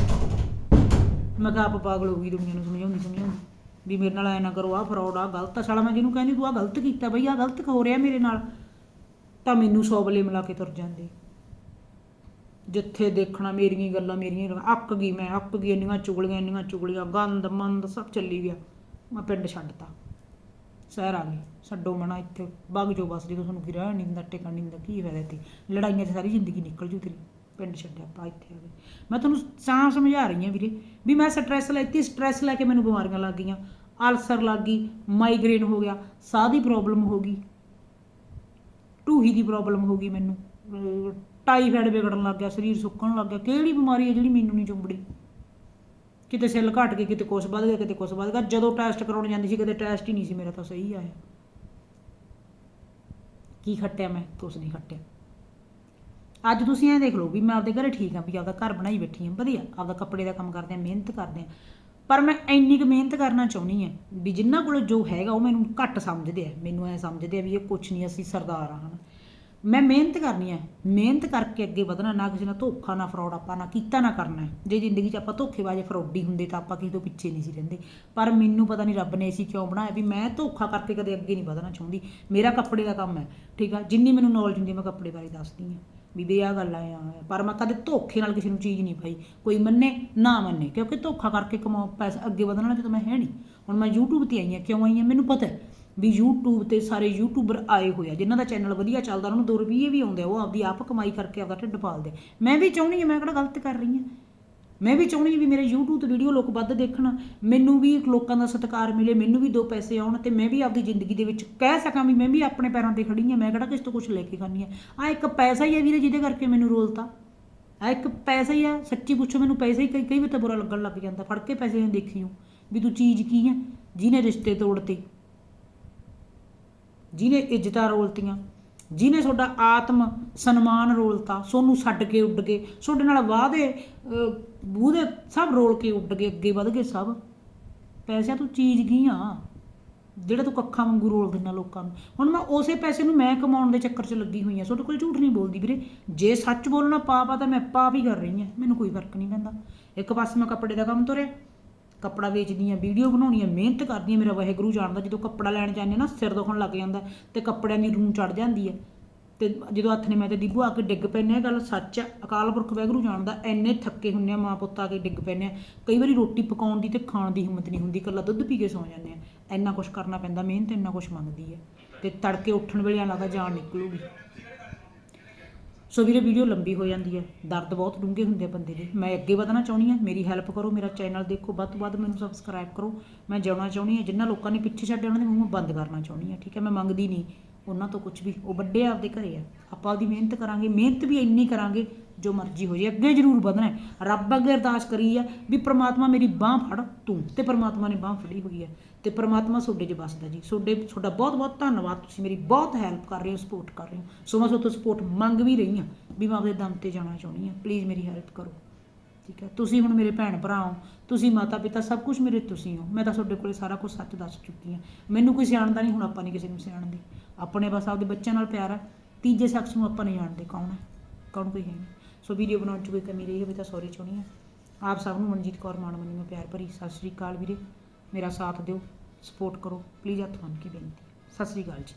Speaker 1: ਮੈਂ ਕਿਹਾ, ਆਪ ਪਾਗਲ ਹੋ ਗਈ ਦੁਨੀਆ ਨੂੰ ਸਮਝਾਉਂਦੀ ਸਮਝਾਉਂਦੀ। ਵੀ ਮੇਰੇ ਨਾਲ ਐ ਨਾ ਕਰੋ ਆ ਫਰਾਡ ਆ ਗਲਤ ਆ। ਸਾਲਾ ਮੈਂ ਜਿਹਨੂੰ ਕਹਿੰਦੀ, ਤੂੰ ਆ ਗਲਤ ਕੀਤਾ ਬਈ ਆ ਗਲਤ ਹੋ ਰਿਹਾ ਮੇਰੇ ਨਾਲ। ਤਾਂ ਮੈਨੂੰ ਸੌ ਬਲੇ ਮਿਲਾ ਕੇ ਤੁਰ ਜਾਂਦੇ। ਜਿੱਥੇ ਦੇਖਣਾ ਮੇਰੀਆਂ ਗੱਲਾਂ, ਮੇਰੀਆਂ ਅੱਕ ਗਈ ਮੈਂ, ਅੱਕ ਗਈ, ਇੰਨੀਆਂ ਚੁਗਲੀਆਂ ਇੰਨੀਆਂ ਚੁਗਲੀਆਂ। ਗੰਦ, ਮੰਦ ਸਭ ਚੱਲੀ ਗਿਆ। ਮੈਂ ਪਿੰਡ ਛੱਡਤਾ। ਸ਼ਹਿਰ ਆ ਗਈ। ਛੱਡੋ ਮਣਾ ਇੱਥੇ। ਵਗ ਜੋ ਬਸ, ਜਦੋਂ ਤੁਹਾਨੂੰ ਕੀ ਰਹਿਣ ਨਹੀਂ ਦਿੰਦਾ, ਟਿਕਣ ਨਹੀਂ ਦਿੰਦਾ, ਕੀ ਫਾਇਦਾ ਤੇ ਲੜਾਈਆਂ 'ਚ ਸਾਰੀ ਜ਼ਿੰਦਗੀ ਨਿਕਲ ਜੂ ਤੇਰੀ। ਪਿੰਡ ਛੱਡਿਆ ਆਪਾਂ ਇੱਥੇ ਆ ਗਏ। ਮੈਂ ਤੁਹਾਨੂੰ ਸਾਂ ਸਮਝਾ ਰਹੀ ਹਾਂ ਵੀਰੇ, ਵੀ ਮੈਂ ਸਟ੍ਰੈਸ ਲੈਤੀ ਸਟ੍ਰੈਸ ਲੈ ਕੇ ਮੈਨੂੰ ਬਿਮਾਰੀਆਂ ਲੱਗ ਗਈਆਂ। ਅਲਸਰ ਲੱਗ ਗਈ ਮਾਈਗ੍ਰੇਨ ਹੋ ਗਿਆ। ਸਾਹ ਦੀ ਪ੍ਰੋਬਲਮ ਹੋ ਗਈ। ਢੂਹੀ ਦੀ ਪ੍ਰੋਬਲਮ ਹੋ ਗਈ ਮੈਨੂੰ। ਟਾਈਫਾਇਡ ਵਿਗੜਨ ਲੱਗ ਗਿਆ, ਸਰੀਰ ਸੁੱਕਣ ਲੱਗ ਗਿਆ। ਕਿਹੜੀ ਬਿਮਾਰੀ ਹੈ ਜਿਹੜੀ ਮੈਨੂੰ ਨਹੀਂ ਚੁੰਬੜੀ? ਕਿਤੇ ਸੈੱਲ ਘਟ ਗਏ ਕਿਤੇ ਕੁਛ ਵੱਧ ਗਿਆ, ਕਿਤੇ ਕੁਛ ਵੱਧ ਗਿਆ। ਜਦੋਂ ਟੈਸਟ ਕਰਾਉਣ ਜਾਂਦੀ ਸੀ, ਕਦੇ ਟੈਸਟ ਹੀ ਨਹੀਂ ਸੀ ਮੇਰਾ ਤਾਂ ਸਹੀ ਆਇਆ। ਕੀ ਖੱਟਿਆ ਮੈਂ? ਕੁਛ ਨਹੀਂ ਖੱਟਿਆ। ਅੱਜ ਤੁਸੀਂ ਇਹ ਦੇਖ ਲਓ ਵੀ ਮੈਂ ਆਪਦੇ ਘਰੇ ਠੀਕ ਹਾਂ, ਵੀ ਆਪਦਾ ਘਰ ਬਣਾਈ ਬੈਠੀ ਹਾਂ, ਵਧੀਆ। ਆਪਦਾ ਕੱਪੜੇ ਦਾ ਕੰਮ ਕਰਦੇ ਹਾਂ, ਮਿਹਨਤ ਕਰਦੇ ਹਾਂ। ਪਰ ਮੈਂ ਇੰਨੀ ਕੁ ਮਿਹਨਤ ਕਰਨਾ ਚਾਹੁੰਦੀ ਹਾਂ ਵੀ ਜਿਨ੍ਹਾਂ ਕੋਲ ਜੋ ਹੈਗਾ ਉਹ ਮੈਨੂੰ ਘੱਟ ਸਮਝਦੇ ਆ। ਮੈਨੂੰ ਐ ਸਮਝਦੇ ਆ ਵੀ ਇਹ ਕੁਛ ਨਹੀਂ, ਅਸੀਂ ਸਰਦਾਰ ਆ ਹਨ। ਮੈਂ ਮਿਹਨਤ ਕਰਨੀ ਹੈ। ਮਿਹਨਤ ਕਰਕੇ ਅੱਗੇ ਵਧਣਾ, ਨਾ ਕਿਸੇ ਨਾਲ ਧੋਖਾ, ਨਾ ਫਰਾਡ ਆਪਾਂ ਨਾ ਕੀਤਾ, ਨਾ ਕਰਨਾ ਜੇ ਜ਼ਿੰਦਗੀ 'ਚ ਆਪਾਂ ਧੋਖੇਬਾਜ਼ ਫਰੋਡੀ ਹੁੰਦੇ ਤਾਂ ਆਪਾਂ ਕਿਸੇ ਤੋਂ ਪਿੱਛੇ ਨਹੀਂ ਸੀ ਰਹਿੰਦੇ। ਪਰ ਮੈਨੂੰ ਪਤਾ ਨਹੀਂ ਰੱਬ ਨੇ ਐਸੀ ਕਿਉਂ ਬਣਾਇਆ ਵੀ ਮੈਂ ਧੋਖਾ ਕਰਕੇ ਕਦੇ ਅੱਗੇ ਨਹੀਂ ਵਧਣਾ ਚਾਹੁੰਦੀ। ਮੇਰਾ ਕੱਪੜੇ ਦਾ ਕੰਮ ਹੈ, ਠੀਕ ਆ? ਜਿੰਨੀ ਮੈਨੂੰ ਨੌਲੇਜ ਹੁੰਦੀ ਮੈਂ ਕੱਪੜੇ ਬਾਰੇ ਦੱਸਦੀ ਹਾਂ। ਵੀ ਵੀ ਆਹ ਗੱਲ ਆ ਪਰ ਮੈਂ ਕਦੇ ਧੋਖੇ ਨਾਲ ਕਿਸੇ ਨੂੰ ਚੀਜ਼ ਨਹੀਂ ਪਾਈ। ਕੋਈ ਮੰਨੇ, ਨਾ ਮੰਨੇ। ਕਿਉਂਕਿ ਧੋਖਾ ਕਰਕੇ ਕਮਾਓ, ਪੈਸਾ ਅੱਗੇ ਵਧਣਾ ਵਾਲਾ ਤਾਂ ਮੈਂ ਹੈ ਨਹੀਂ। ਹੁਣ ਮੈਂ YouTube ਤੇ ਆਈ ਹਾਂ, ਕਿਉਂ ਆਈ ਹਾਂ? ਮੈਨੂੰ ਪਤਾ ਹੈ। ਵੀ YouTube ਤੇ ਸਾਰੇ ਯੂਟਿਊਬਰ ਆਏ ਹੋਏ ਆ, ਜਿਨ੍ਹਾਂ ਦਾ ਚੈਨਲ ਵਧੀਆ ਚੱਲਦਾ ਉਹਨਾਂ ਨੂੰ ਦੋ ਰੁਪਏ ਵੀ ਆਉਂਦੇ ਆ, ਉਹ ਆਪਦੀ ਆਪ ਕਮਾਈ ਕਰਕੇ ਆਪਦਾ ਢਿੱਡ ਪਾਲਦੇ ਮੈਂ ਵੀ ਚਾਹੁੰਦੀ ਹਾਂ, ਮੈਂ ਕਿਹੜਾ ਗਲਤ ਕਰ ਰਹੀ ਹਾਂ? ਮੈਂ ਵੀ ਚਾਹੁੰਦੀ ਹਾਂ ਵੀ ਮੇਰੇ YouTube ਤੇ ਵੀਡੀਓ ਲੋਕ ਵੱਧ ਦੇਖਣ, ਮੈਨੂੰ ਵੀ ਲੋਕਾਂ ਦਾ ਸਤਿਕਾਰ ਮਿਲੇ, ਮੈਨੂੰ ਵੀ ਦੋ ਪੈਸੇ ਆਉਣ ਤੇ ਮੈਂ ਵੀ ਆਪਦੀ ਜ਼ਿੰਦਗੀ ਦੇ ਵਿੱਚ ਕਹਿ ਸਕਾਂ ਵੀ ਮੈਂ ਵੀ ਆਪਣੇ ਪੈਰਾਂ ਤੇ ਖੜੀ ਹਾਂ, ਮੈਂ ਕਿਹੜਾ ਕਿਸੇ ਤੋਂ ਕੁਝ ਲੈ ਕੇ ਖਾਣੀ ਆ ਆ ਇੱਕ ਪੈਸਾ ਹੀ ਹੈ ਵੀਰੇ ਜਿਹਦੇ ਕਰਕੇ ਮੈਨੂੰ ਰੋਲਤਾ। ਆ ਇੱਕ ਪੈਸਾ ਹੀ ਆ, ਸੱਚੀ ਪੁੱਛੋ ਮੈਨੂੰ ਪੈਸੇ ਹੀ ਕਈ ਕਈ ਵਾਰ ਤਾਂ ਬੁਰਾ ਲੱਗਣ ਲੱਗ ਜਾਂਦਾ, ਫੜ ਕੇ ਪੈਸੇ ਨੂੰ ਦੇਖੀ ਵੀ ਤੂੰ ਚੀਜ਼ ਕੀ ਹੈ ਜਿਹਨੇ ਰਿਸ਼ਤੇ ਤੋੜਤੇ। ਜਿਹਨੇ ਇੱਜ਼ਤਾਂ ਰੋਲਤੀਆਂ ਜਿਹਨੇ ਤੁਹਾਡਾ ਆਤਮ ਸਨਮਾਨ ਰੋਲਤਾ ਸੋਨੂੰ ਛੱਡ ਕੇ ਉੱਡ ਗਏ ਤੁਹਾਡੇ ਨਾਲ ਵਾਅਦੇ ਅਹ, ਬੂਹਦੇ ਸਭ ਰੋਲ ਕੇ ਉੱਡ ਗਏ ਅੱਗੇ ਵਧ ਗਏ ਸਭ। ਪੈਸਿਆਂ ਤੂੰ ਚੀਜ਼ ਕੀ ਆ? ਜਿਹੜਾ ਤੂੰ ਕੱਖਾਂ ਵਾਂਗੂ ਰੋਲ ਦਿੰਦਾ ਲੋਕਾਂ ਨੂੰ। ਹੁਣ ਮੈਂ ਉਸੇ ਪੈਸੇ ਨੂੰ ਮੈਂ ਕਮਾਉਣ ਦੇ ਚੱਕਰ 'ਚ ਲੱਗੀ ਹੋਈ ਆ ਤੁਹਾਡੇ ਕੋਲ ਝੂਠ ਨਹੀਂ ਬੋਲਦੀ ਵੀਰੇ। ਜੇ ਸੱਚ ਬੋਲਣਾ ਪਾਪ ਆ ਤਾਂ ਮੈਂ ਪਾਪ ਹੀ ਕਰ ਰਹੀ ਆ ਮੈਨੂੰ ਕੋਈ ਫ਼ਰਕ ਨਹੀਂ ਪੈਂਦਾ। ਇੱਕ ਪਾਸੇ ਮੈਂ ਕੱਪੜੇ ਦਾ ਕੰਮ ਤੁਰਿਆ ਕੱਪੜਾ ਵੇਚਦੀ ਆ, ਵੀਡੀਓ ਬਣਾਉਣੀ ਆ, ਮਿਹਨਤ ਕਰਦੀ ਆ ਮੇਰਾ ਵਾਹਿਗੁਰੂ ਜਾਣਦਾ, ਜਦੋਂ ਕੱਪੜਾ ਲੈਣ ਜਾਂਦੇ ਨਾ ਸਿਰ ਦੁਖਣ ਲੱਗ ਜਾਂਦਾ ਤੇ ਕੱਪੜਿਆਂ ਦੀ ਰੂੰ ਚੜ ਜਾਂਦੀ ਹੈ। ਤੇ ਜਦੋਂ ਹੱਥ ਨੇ ਮੈਂ ਤੇ ਦੀਬੂ ਆ ਕੇ ਡਿੱਗ ਪੈਨੇ ਆ ਗੱਲ ਸੱਚ ਆ, ਅਕਾਲ ਪੁਰਖ ਵਾਹਿਗੁਰੂ ਜਾਣਦਾ ਐਨੇ ਥੱਕੇ ਹੁੰਨੇ ਆ ਮਾਂ ਪੁੱਤ ਆ ਕੇ ਡਿੱਗ ਪੈਨੇ ਆ ਕਈ ਵਾਰੀ ਰੋਟੀ ਪਕਾਉਣ ਦੀ ਤੇ ਖਾਣ ਦੀ ਹਿੰਮਤ ਨਹੀਂ ਹੁੰਦੀ, ਇਕੱਲਾ ਦੁੱਧ ਪੀ ਕੇ ਸੌ ਜਾਂਦੇ ਆ ਇੰਨਾ ਕੁਛ ਕਰਨਾ ਪੈਂਦਾ, ਮਿਹਨਤ ਇੰਨਾ ਕੁਛ ਮੰਗਦੀ ਹੈ। ਤੇ ਤੜਕੇ ਉੱਠਣ ਵੇਲੇ ਐਂ ਲੱਗਦਾ ਜਾਨ ਨਿਕਲੂਗੀ। ਸੋ ਵੀਰੇ ਵੀਡੀਓ ਲੰਬੀ ਹੋ ਜਾਂਦੀ ਹੈ। ਦਰਦ ਬਹੁਤ ਡੂੰਘੇ ਹੁੰਦੇ ਆ ਬੰਦੇ ਦੇ। ਮੈਂ ਅੱਗੇ ਵਧਣਾ ਚਾਹੁੰਦੀ ਹਾਂ। ਮੇਰੀ ਹੈਲਪ ਕਰੋ, ਮੇਰਾ ਚੈਨਲ ਦੇਖੋ। ਵੱਧ ਤੋਂ ਵੱਧ ਮੈਨੂੰ ਸਬਸਕ੍ਰਾਈਬ ਕਰੋ। ਮੈਂ ਜਾਣਾ ਚਾਹੁੰਦੀ ਹਾਂ। ਜਿਨ੍ਹਾਂ ਲੋਕਾਂ ਨੇ ਪਿੱਛੇ ਛੱਡਿਆ ਉਹਨਾਂ ਦੇ ਮੂੰਹ ਬੰਦ ਕਰਨਾ ਚਾਹੁੰਦੀ ਹਾਂ। ਠੀਕ ਹੈ, ਮੈਂ ਮੰਗਦੀ ਨਹੀਂ। ਉਹਨਾਂ ਤੋਂ ਕੁਝ ਵੀ। ਉਹ ਵੱਡੇ ਆਪਦੇ ਘਰੇ ਆ। ਆਪਾਂ ਉਹਦੀ ਮਿਹਨਤ ਕਰਾਂਗੇ। ਮਿਹਨਤ ਵੀ ਇੰਨੀ ਕਰਾਂਗੇ, ਜੋ ਮਰਜ਼ੀ ਹੋ ਜੇ। ਅੱਗੇ ਜ਼ਰੂਰ ਵਧਣਾ ਹੈ। ਰੱਬ ਅੱਗੇ ਅਰਦਾਸ ਕਰੀ ਆ ਵੀ ਪ੍ਰਮਾਤਮਾ ਮੇਰੀ ਬਾਹ ਫੜ ਤੂੰ ਤੇ ਪ੍ਰਮਾਤਮਾ ਨੇ ਬਾਹ ਫੜੀ ਹੋਈ ਹੈ। ਤੇ ਪ੍ਰਮਾਤਮਾ ਤੁਹਾਡੇ 'ਚ ਵੱਸਦਾ ਜੀ। ਤੁਹਾਡੇ ਤੁਹਾਡਾ ਬਹੁਤ ਬਹੁਤ ਧੰਨਵਾਦ। ਤੁਸੀਂ ਮੇਰੀ ਬਹੁਤ ਹੈਲਪ ਕਰ ਰਹੇ ਹੋ ਸਪੋਰਟ ਕਰ ਰਹੇ ਹੋ। ਸੋ ਮੈਂ ਤੁਹਾਡੇ ਤੋਂ ਸਪੋਰਟ ਮੰਗ ਵੀ ਰਹੀ ਹਾਂ ਵੀ ਮੈਂ ਆਪਦੇ ਦਮ ਤੇ ਜਾਣਾ ਚਾਹੁੰਦੀ ਹਾਂ। ਪਲੀਜ਼ ਮੇਰੀ ਹੈਲਪ ਕਰੋ। ਠੀਕ ਹੈ? ਤੁਸੀਂ ਹੁਣ ਮੇਰੇ ਭੈਣ ਭਰਾ ਹੋ। ਤੁਸੀਂ ਮਾਤਾ ਪਿਤਾ ਸਭ ਕੁਝ ਮੇਰੇ ਤੁਸੀਂ ਹੋ। ਮੈਂ ਤਾਂ ਤੁਹਾਡੇ ਕੋਲੇ ਸਾਰਾ ਕੁਝ ਸੱਚ ਦੱਸ ਚੁੱਕੀ ਹਾਂ। ਮੈਨੂੰ ਕੋਈ ਸਿਆਣਦਾ ਨਹੀਂ, ਹੁਣ ਆਪਾਂ ਨਹੀਂ ਕਿਸੇ ਨੂੰ ਸਿਆਣਦੇ। ਆਪਣੇ ਬਸ ਆਪਦੇ ਬੱਚਿਆਂ ਨਾਲ ਪਿਆਰ ਹੈ। ਤੀਜੇ ਸ਼ਖਸ ਨੂੰ ਆਪਾਂ ਨਹੀਂ ਜਾਣਦੇ ਕੌਣ ਹੈ। ਕੌਣ ਕੋਈ ਹੈ ਨਹੀਂ। ਸੋ ਵੀਡੀਓ ਬਣਾਉਣ 'ਚ ਕੋਈ ਕਮੀ ਰਹੀ ਹੋਵੇ ਤਾਂ ਸੌਰੀ ਚਾਹੁੰਦੀ ਹਾਂ। ਆਪ ਸਭ ਨੂੰ ਮਨਜੀਤ ਕੌਰ ਮਾਨ ਮਨੀ ਮੈਂ ਪਿਆਰ ਭਰੀ। ਸਤਿ ਸ਼੍ਰੀ ਅਕਾਲ ਵੀਰੇ। ਮੇਰਾ ਸਾਥ ਦਿਓ ਸਪੋਰਟ ਕਰੋ ਪਲੀਜ਼ ਹੱਥ ਬੰਨ੍ਹ ਕੇ ਬੇਨਤੀ। ਸਤਿ ਸ਼੍ਰੀ ਅਕਾਲ ਜੀ।